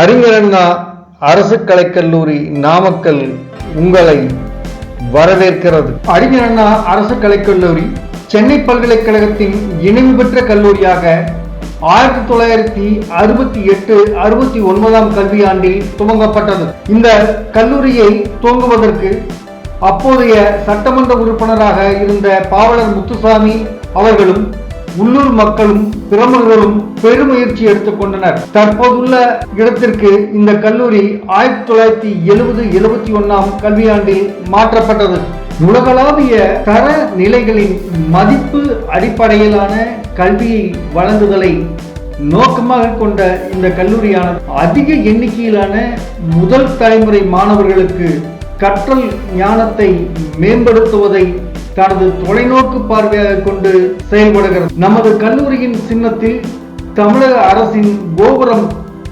அறிஞரண்ணா அரசு கலைக்கல்லூரி நாமக்கல் உங்களை வரவேற்கிறது. அறிஞரண்ணா அரசு கலைக்கல்லூரி சென்னை பல்கலைக்கழகத்தின் இணைவு பெற்ற கல்லூரியாக ஆயிரத்தி தொள்ளாயிரத்தி அறுபத்தி எட்டு அறுபத்தி ஒன்பதாம் கல்வியாண்டில் துவங்கப்பட்டது. இந்த கல்லூரியை துவங்குவதற்கு அப்போதைய சட்டமன்ற உறுப்பினராக இருந்த பாவலர் முத்துசாமி அவர்களும் உள்ளூர் மக்களும் பிரமுகர்களும் பெருமுயற்சி எடுத்துக்கொண்டனர் தற்போதுள்ள இடத்திற்கு இந்த கல்லூரி ஆயிரத்தி தொள்ளாயிரத்தி எழுபது எழுபத்தி ஒன்னாம் கல்வியாண்டில் மாற்றப்பட்டது. உலகளாவிய தர நிலைகளின் மதிப்பு அடிப்படையிலான கல்வியை வழங்குதலை நோக்கமாக கொண்ட இந்த கல்லூரியானது அதிக எண்ணிக்கையிலான முதல் தலைமுறை மாணவர்களுக்கு கற்றல் ஞானத்தை மேம்படுத்துவதை தனது தொலைநோக்கு பார்வையாக கொண்டு செயல்படுகிறது. நமது கல்லூரியின் சின்னத்தில் தமிழக அரசின் கோபுரம்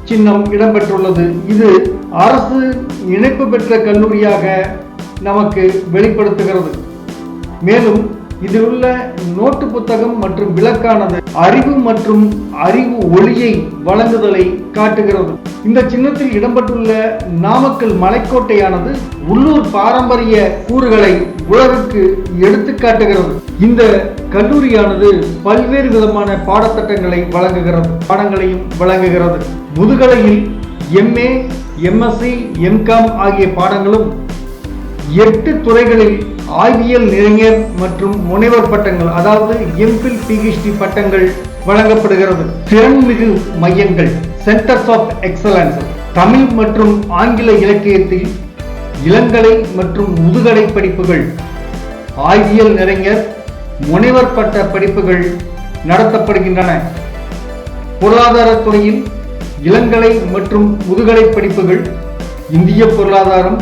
சின்னம் இடம்பெற்றுள்ளது. இது அரசு இணைப்பு பெற்ற கல்லூரியாக நமக்கு வெளிப்படுத்துகிறது. மேலும் இதில் உள்ள நோட்டு புத்தகம் மற்றும் விளக்கானது அறிவு மற்றும் அறிவு ஒளியை வழங்குதலை காட்டுகிறது. இந்த சின்னத்தில் இடம்பெற்றுள்ள நாமக்கல் மலைக்கோட்டையானது உள்ளூர் பாரம்பரிய கூறுகளை உலகுக்கு எடுத்து காட்டுகிறது. இந்த கல்லூரியானது பல்வேறு விதமான பாடத்திட்டங்களை வழங்குகிறது பாடங்களையும் வழங்குகிறது. முதுகலையில் எம்ஏ எம்எஸ்சி எம்காம் ஆகிய பாடங்களும் எட்டு துறைகளில் ஆய்வியல் நிறைஞர் மற்றும் முனைவர் பட்டங்கள் அதாவது எம்பில் பிஹெச்டி பட்டங்கள் வழங்கப்படுகிறது. திறன்மிகு மையங்கள் சென்டர்ஸ் ஆஃப் எக்ஸலன்ஸ் தமிழ் மற்றும் ஆங்கில இலக்கியத்தில் இளங்கலை மற்றும் முதுகலை படிப்புகள் ஆய்வியல் நிறைஞர் முனைவர் பட்ட படிப்புகள் நடத்தப்படுகின்றன. பொருளாதாரத்துறையில் இளங்கலை மற்றும் முதுகலை படிப்புகள் இந்திய பொருளாதாரம்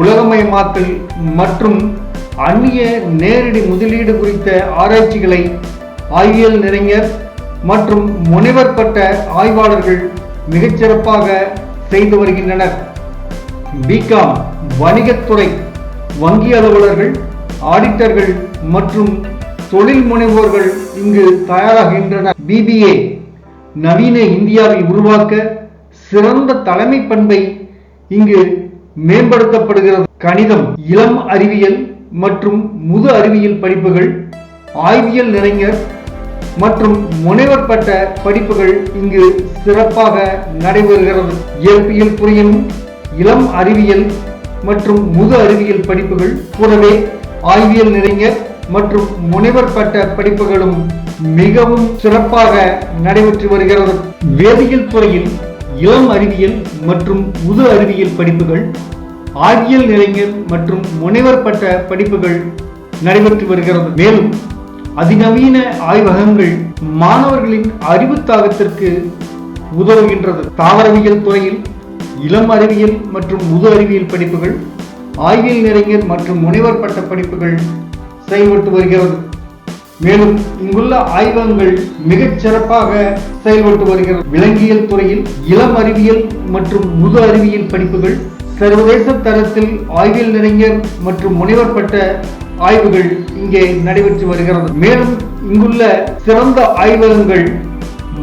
உலகமயமாக்கல் மற்றும் அந்நிய நேரடி முதலீடு குறித்த ஆராய்ச்சிகளை ஆய்வியல் நிறைஞர் மற்றும் முனைவர் பட்ட ஆய்வாளர்கள் மிகச்சிறப்பாக செய்து வருகின்றனர். பிகாம் வணிகத்துறை வங்கி அலுவலர்கள் ஆடிட்டர்கள் மற்றும் தொழில் முனைவோர்கள் இங்கு தயாராகின்றனர். பிபிஏ நவீன இந்தியாவை உருவாக்க சிறந்த தலைமை பண்பை இங்கு மேம்படுத்தப்படுகிறது. கணிதம் இளம் அறிவியல் மற்றும் முது அறிவியல் படிப்புகள் ஆய்வியல் நிறைஞர் மற்றும் முனைவர் பட்ட படிப்புகள் இங்கு சிறப்பாக நடைபெறுகிறது. இயற்பியல் துறையிலும் இளம் அறிவியல் மற்றும் முது அறிவியல் படிப்புகள் கூடவே ஆய்வியல் நிறைஞர் மற்றும் முனைவர் பட்ட படிப்புகளும் மிகவும் சிறப்பாக நடைபெற்று வருகிறது. வேதியியல் துறையில் இளம் அறிவியல் மற்றும் முது அறிவியல் படிப்புகள் ஆய்வியல் நிறைஞர் மற்றும் முனைவர் பட்ட படிப்புகள் நடைபெற்று வருகிறது. மேலும் அதிநவீன ஆய்வகங்கள் மாணவர்களின் அறிவு தாகத்திற்கு உதவுகின்றது. தாவரவியல் துறையில் இளம் அறிவியல் மற்றும் முது அறிவியல் படிப்புகள் ஆய்வியல் நிறைஞர் மற்றும் முனைவர் பட்ட படிப்புகள் செயல்பட்டு வருகிறது. மேலும் இங்குள்ள ஆய்வகங்கள் மிகச் சிறப்பாக செயல்பட்டு வருகிறது. விலங்கியல் துறையில் இளம் அறிவியல் மற்றும் முது அறிவியல் படிப்புகள் சர்வதேச தரத்தில் ஆய்வியல் நிறைஞர் மற்றும் முனைவர் பட்ட ஆய்வுகள் இங்கே நடைபெற்று வருகிறது. மேலும் இங்குள்ள சிறந்த ஆய்வகங்கள்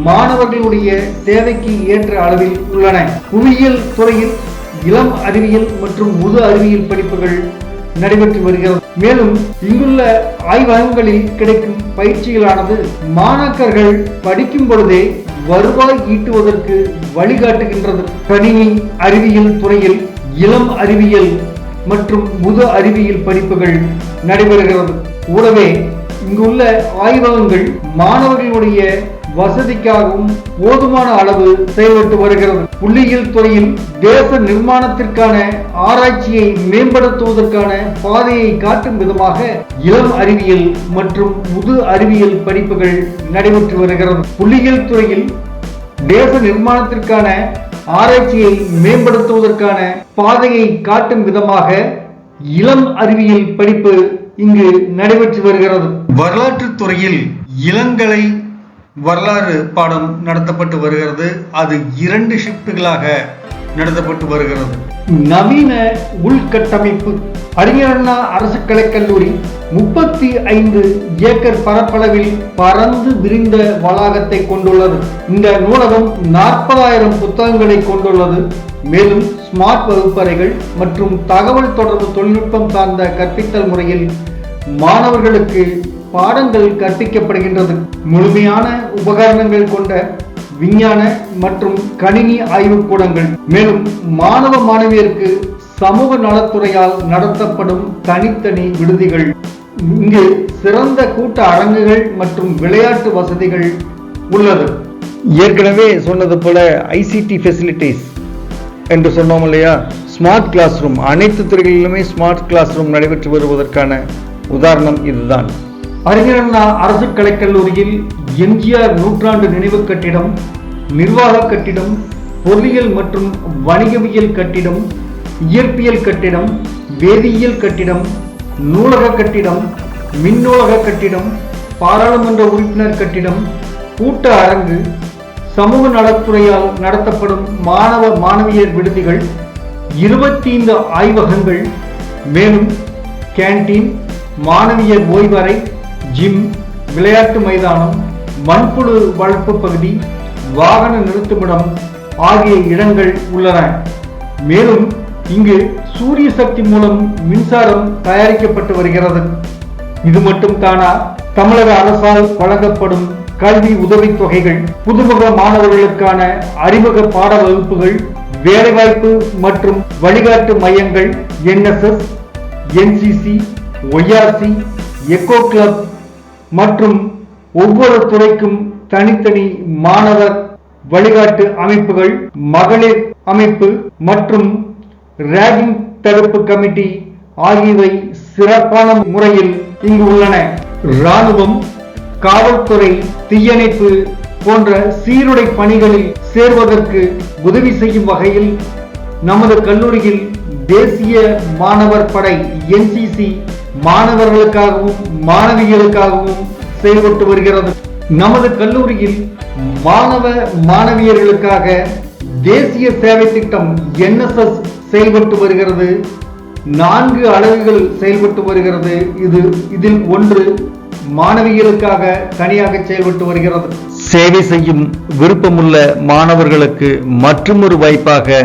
மாணவர்களுடைய தேவைக்கு ஏற்ற அளவில் உள்ளன. புவியியல் துறையில் இளம் அறிவியல் மற்றும் முது அறிவியல் படிப்புகள் நடைபெற்று வருகிறது. மேலும் இங்குள்ள ஆய்வகங்களில் கிடைக்கும் பயிற்சிகளானது மாணாக்கர்கள் படிக்கும் பொழுதே வருவாய் ஈட்டுவதற்கு வழிகாட்டுகின்றது. கணினி அறிவியல் துறையில் இளம் அறிவியல் மற்றும் முது அறிவியல் படிப்புகள் நடைபெறுகிறது. கூடவே இங்குள்ள ஆய்வகங்கள் மாணவர்களுடைய வசதிக்காகவும் போதுமான அளவு செயல்பட்டு வருகிறது. புள்ளியியல் துறையில் தேச நிர்மாணத்திற்கான ஆராய்ச்சியை மேம்படுத்துவதற்கான பாதையை காட்டும் விதமாக இளம் அறிவியல் மற்றும் முது அறிவியல் படிப்புகள் நடைபெற்று வருகிறது. புள்ளியியல் துறையில் தேச நிர்மாணத்திற்கான ஆராய்ச்சியை மேம்படுத்துவதற்கான பாதையை காட்டும் விதமாக இளம் அறிவியல் படிப்பு இங்கு நடைபெற்று வருகிறது. வரலாற்று துறையில் இளங்கலை வரலாறு பாடம் நடத்தப்பட்டு வருகிறது. அது இரண்டு ஷிப்டுகளாக நடத்தப்பட்டு வருகிறது. நவீன உள்கட்டமைப்பு. அறிஞர் அண்ணா அரசு கலைக்கல்லூரி. முப்பத்தி ஐந்து ஏக்கர் பரப்பளவில் பறந்து விரிந்த வளாகத்தை கொண்டுள்ளது. இந்த நூலகம் நாற்பதாயிரம் புத்தகங்களை கொண்டுள்ளது. மேலும் ஸ்மார்ட் வகுப்பறைகள் மற்றும் தகவல் தொடர்பு தொழில்நுட்பம் சார்ந்த கற்பித்தல் முறையில் மாணவர்களுக்கு பாடங்கள் கற்பிக்கப்படுகின்றது. முழுமையான உபகரணங்கள் கொண்ட விஞ்ஞான மற்றும் கணினி ஆய்வுக்கூடங்கள் மேலும் மாணவ மாணவியருக்கு சமூக நலத்துறையால் நடத்தப்படும் தனித்தனி விடுதிகள். இங்கு சிறந்த கூட்ட அரங்குகள் மற்றும் விளையாட்டு வசதிகள் உள்ளது. ஏற்கனவே சொன்னது போல ஐசிடி ஃபெசிலிட்டிஸ் என்று சொன்னோம் இல்லையா? ஸ்மார்ட் கிளாஸ் ரூம் அனைத்து துறைகளிலுமே ஸ்மார்ட் கிளாஸ் ரூம் நடைபெற்று வருவதற்கான உதாரணம் இதுதான். அறிஞர் அண்ணா அரசு கலைக்கல்லூரியில் எம்ஜிஆர் நூற்றாண்டு நினைவு கட்டிடம் நிர்வாக கட்டிடம் பொருளியல் மற்றும் வணிகவியல் கட்டிடம் இயற்பியல் கட்டிடம் வேதியியல் கட்டிடம் நூலக கட்டிடம் மின்னூலக கட்டிடம் பாராளுமன்ற உறுப்பினர் கட்டிடம் கூட்ட அரங்கு சமூக நலத்துறையால் நடத்தப்படும் மாணவ மாணவியர் விடுதிகள் இருபத்தி ஐந்து ஆய்வகங்கள் மேலும் கேண்டீன் மாணவியர் ஓய்வறை ஜிம் விளையாட்டு மைதானம் மண்புழு வளர்ப்பு பகுதி வாகன நிறுத்துமிடம் ஆகிய இடங்கள் உள்ளன. மேலும் இங்கு சூரிய சக்தி மூலம் மின்சாரம் தயாரிக்கப்பட்டு வருகிறது. இது மட்டும் தானா தமிழக அரசால் வழங்கப்படும் கல்வி உதவித் தொகைகள் புதுமுக மாணவர்களுக்கான அறிமுக பாட வகுப்புகள் வேலைவாய்ப்பு மற்றும் வழிகாட்டு மையங்கள் NSS NCC YRC eco club மற்றும் ஒவ்வொரு துறைக்கும் தனித்தனி மாணவர் வழிகாட்டு அமைப்புகள் மகளிர் அமைப்பு மற்றும் ரேகிங் தடுப்பு கமிட்டி ஆகியவை சிறப்பான முறையில் இங்கு உள்ளன. ராணுவம் காவல்துறை தீயணைப்பு போன்ற சீருடை பணிகளில் சேர்வதற்கு உதவி செய்யும் வகையில் நமது கல்லூரியில் தேசிய மாணவர் படை என்சிசி மாணவர்களுக்காகவும் மாணவிகளுக்காகவும் செயல்பட்டு வருகிறது. நமது கல்லூரியில் மாணவ மாணவியர்களுக்காக தேசிய சேவை திட்டம் என்எஸ்எஸ் செயல்பட்டு வருகிறது. நான்கு அலகுகள் செயல்பட்டு வருகிறது. இது இதில் ஒன்று மாணவிகளுக்காக தனியாக செயல்பட்டு வருகிறது. சேவை செய்யும் விருப்பமுள்ள மாணவர்களுக்கு மற்றொரு வாய்ப்பாக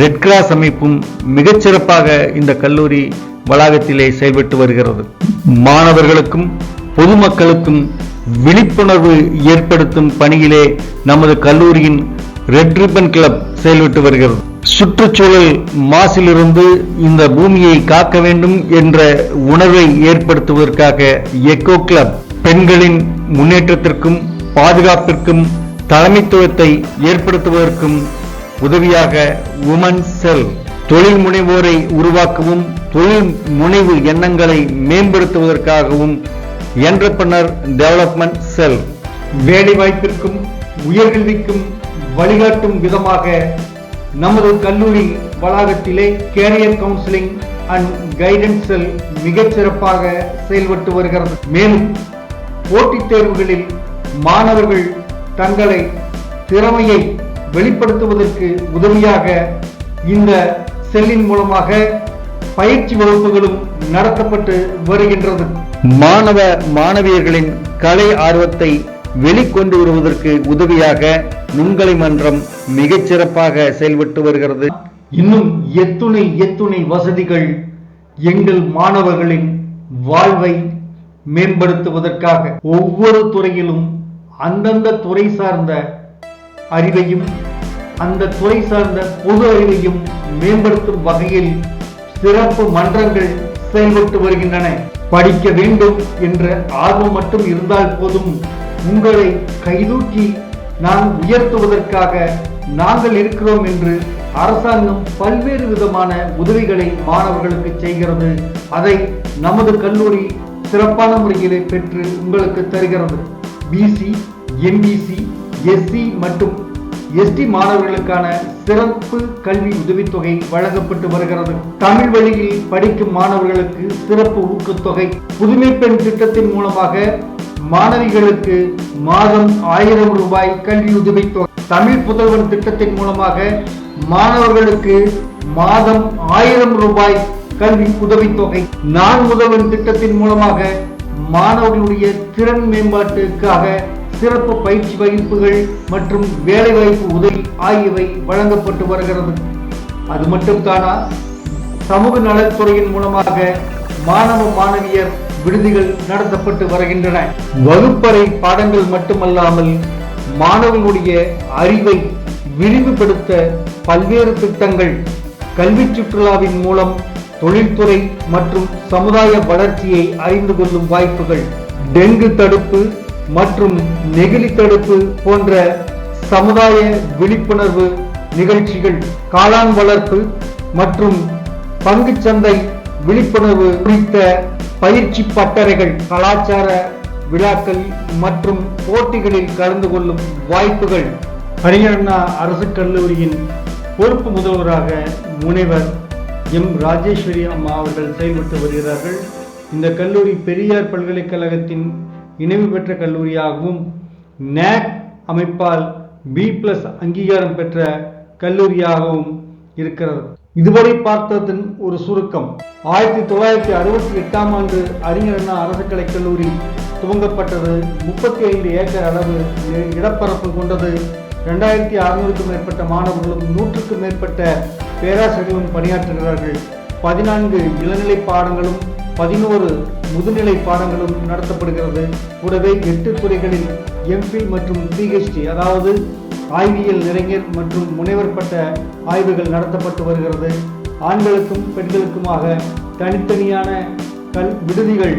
ரெட் கிராஸ் அமைப்பும் மிகச்சிறப்பாக இந்த கல்லூரி வளாகத்திலே செயல்பட்டு வருகிறது. மாணவர்களுக்கும் பொதுமக்களுக்கும் விழிப்புணர்வு ஏற்படுத்தும் பணியிலே நமது கல்லூரியின் ரெட் ரிப்பன் கிளப் செயல்பட்டு வருகிறது. சுற்றுச்சூழல் மாசிலிருந்து இந்த பூமியை காக்க வேண்டும் என்ற உணர்வை ஏற்படுத்துவதற்காக எக்கோ கிளப் பெண்களின் முன்னேற்றத்திற்கும் பாதுகாப்பிற்கும் தலைமைத்துவத்தை ஏற்படுத்துவதற்கும் உதவியாக உமன் செல் தொழில் முனைவோரை உருவாக்கவும் தொழில் முனைவு எண்ணங்களை மேம்படுத்துவதற்காகவும் என்டர்பிரனர் டெவலப்மெண்ட் செல் வேலை வாய்ப்பிற்கும் உயர்கல்விக்கும் வழிகாட்டும் விதமாக நமது கல்லூரி வளாகத்திலே career counselling and guidance cell மிகச்சிறப்பாக செயல்பட்டு வருகிறது. மேலும் போட்டித் தேர்வுகளில் மாணவர்கள் தங்களை திறமையை வெளிப்படுத்துவதற்கு உதவியாக இந்த செல்லின் மூலமாக பயிற்சி வகுப்புகளும் நடத்தப்பட்டு வருகின்றது. மாணவ மாணவியர்களின் கலை ஆர்வத்தை வெளிக்கொண்டு வருவதற்கு உதவியாக நுண்கலை மன்றம் மிகச் சிறப்பாக செயல்பட்டு வருகிறது. இன்னும் எத்துணை எத்துணை வசதிகள் எங்கள் மாணவர்களின் வாழ்வை மேம்படுத்துவதற்காக ஒவ்வொரு துறையிலும் அந்தந்த துறை சார்ந்த அறிவையும் அந்த துறை சார்ந்த பொது அறிவையும் மேம்படுத்தும் வகையில் சிறப்பு மன்றங்கள் செயல்பட்டு வருகின்றன. படிக்க வேண்டும் என்ற ஆர்வம் மட்டும் இருந்தால் போதும். உங்களை கைதூக்கி நான் உயர்த்துவதற்காக நாங்கள் இருக்கிறோம் என்று அரசாங்கம் பல்வேறு விதமான உதவிகளை மாணவர்களுக்கு செய்கிறது. அதை நமது கல்லூரி சிறப்பான முறையிலே பெற்று உங்களுக்கு தருகிறது. பிசி எம்பிசி எஸ்சி மற்றும் எஸ்டி மாணவர்களுக்கான சிறப்பு கல்வி உதவித்தொகை வழங்கப்பட்டு வருகிறது. தமிழ் வழியில் படிக்கும் மாணவர்களுக்கு சிறப்பு ஊக்கத்தொகை. புதுமை பெண் திட்டத்தின் மூலமாக மாணவிகளுக்கு மாதம் ஆயிரம் ரூபாய் கல்வி உதவித்தொகை. தமிழ் புதல்வன் திட்டத்தின் மூலமாக மாணவர்களுக்கு மாதம் ஆயிரம் ரூபாய் கல்வி உதவித்தொகை. நான் முதல்வன் திட்டத்தின் மூலமாக மாணவர்களுடைய திறன் மேம்பாட்டுக்காக சிறப்பு பயிற்சி வகுப்புகள் மற்றும் வேலைவாய்ப்பு உதவி ஆகியவை வழங்கப்பட்டு வருகிறது. அது மட்டும் தானா சமூக நலத்துறையின் மூலமாக மாணவ மாணவியர் விடுதிகள் நடத்தப்பட்டு வருகின்றன. வகுப்பறை பாடங்கள் மட்டுமல்லாமல் மாணவர்களுடைய அறிவை விரிவுபடுத்த பல்வேறு திட்டங்கள் கல்வி சுற்றுலாவின் மூலம் தொழில்துறை மற்றும் சமுதாய வளர்ச்சியை அறிந்து கொள்ளும் வாய்ப்புகள். டெங்கு தடுப்பு மற்றும் நெகிழி தடுப்பு போன்ற சமுதாய விழிப்புணர்வு நிகழ்ச்சிகள் காளான் வளர்ப்பு மற்றும் பங்குச்சந்தை விழிப்புணர்வு குறித்த பயிற்சி பட்டறைகள் கலாச்சார விழாக்கள் மற்றும் போட்டிகளில் கலந்து கொள்ளும் வாய்ப்புகள். ஹரியானா அரசு கல்லூரியின் பொறுப்பு முதல்வராக முனைவர் எம். ராஜேஸ்வரி அம்மா அவர்கள் செயல்பட்டு வருகிறார்கள். இந்த கல்லூரி பெரியார் பல்கலைக்கழகத்தின் இணைவு பெற்ற கல்லூரியாகவும் நேக் அமைப்பால் பி பிளஸ் அங்கீகாரம் பெற்ற கல்லூரியாகவும் இருக்கிறது. இதுவரை பார்த்ததன் ஒரு சுருக்கம் ஆயிரத்தி தொள்ளாயிரத்தி அறுபத்தி எட்டாம் ஆண்டு அறிஞர் அண்ணா அரசு கல்லூரி துவங்கப்பட்டது. முப்பத்தி ஐந்து ஏக்கர் அளவு இடப்பரப்பு கொண்டது. ரெண்டாயிரத்தி அறுநூறுக்கும் மேற்பட்ட மாணவர்களும் நூற்றுக்கும் மேற்பட்ட பேராசிரியர்களும் பணியாற்றுகிறார்கள். பதினான்கு இளநிலை பாடங்களும் பதினோரு முதுநிலை பாடங்களும் நடத்தப்படுகிறது. கூடவே எட்டு துறைகளில் எம்ஃபில் மற்றும் பிஹெச்டி அதாவது ஆய்வியல் இளைஞர் மற்றும் முனைவர் பட்ட ஆய்வுகள் நடத்தப்பட்டு வருகிறது. ஆண்களுக்கும் பெண்களுக்குமாக தனித்தனியான கல் விடுதிகள்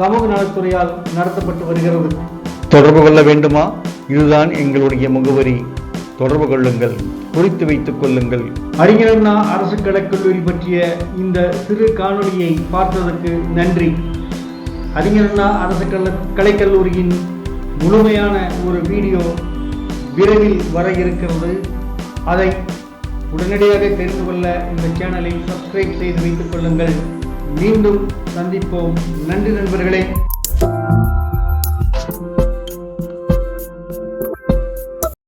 சமூக நலத்துறையால் நடத்தப்பட்டு வருகிறது. தொடர்பு கொள்ள வேண்டுமா? இதுதான் எங்களுடைய முகவரி. தொடர்பு கொள்ளுங்கள் குறித்து வைத்துக் கொள்ளுங்கள். அறிஞர் அரசு கலைக்கல்லூரி பற்றிய இந்த சிறு காணொலியை பார்த்ததற்கு நன்றி. அறிஞரண்ணா அரசு கல கலைக்கல்லூரியின் முழுமையான ஒரு வீடியோ விரைவில் வர இருக்கிறது. அதை உடனடியாக தெரிந்து கொள்ள இந்த சேனலை சப்ஸ்கிரைப் செய்து வைத்துக் கொள்ளுங்கள். மீண்டும் சந்திப்போம். நன்றி நண்பர்களே.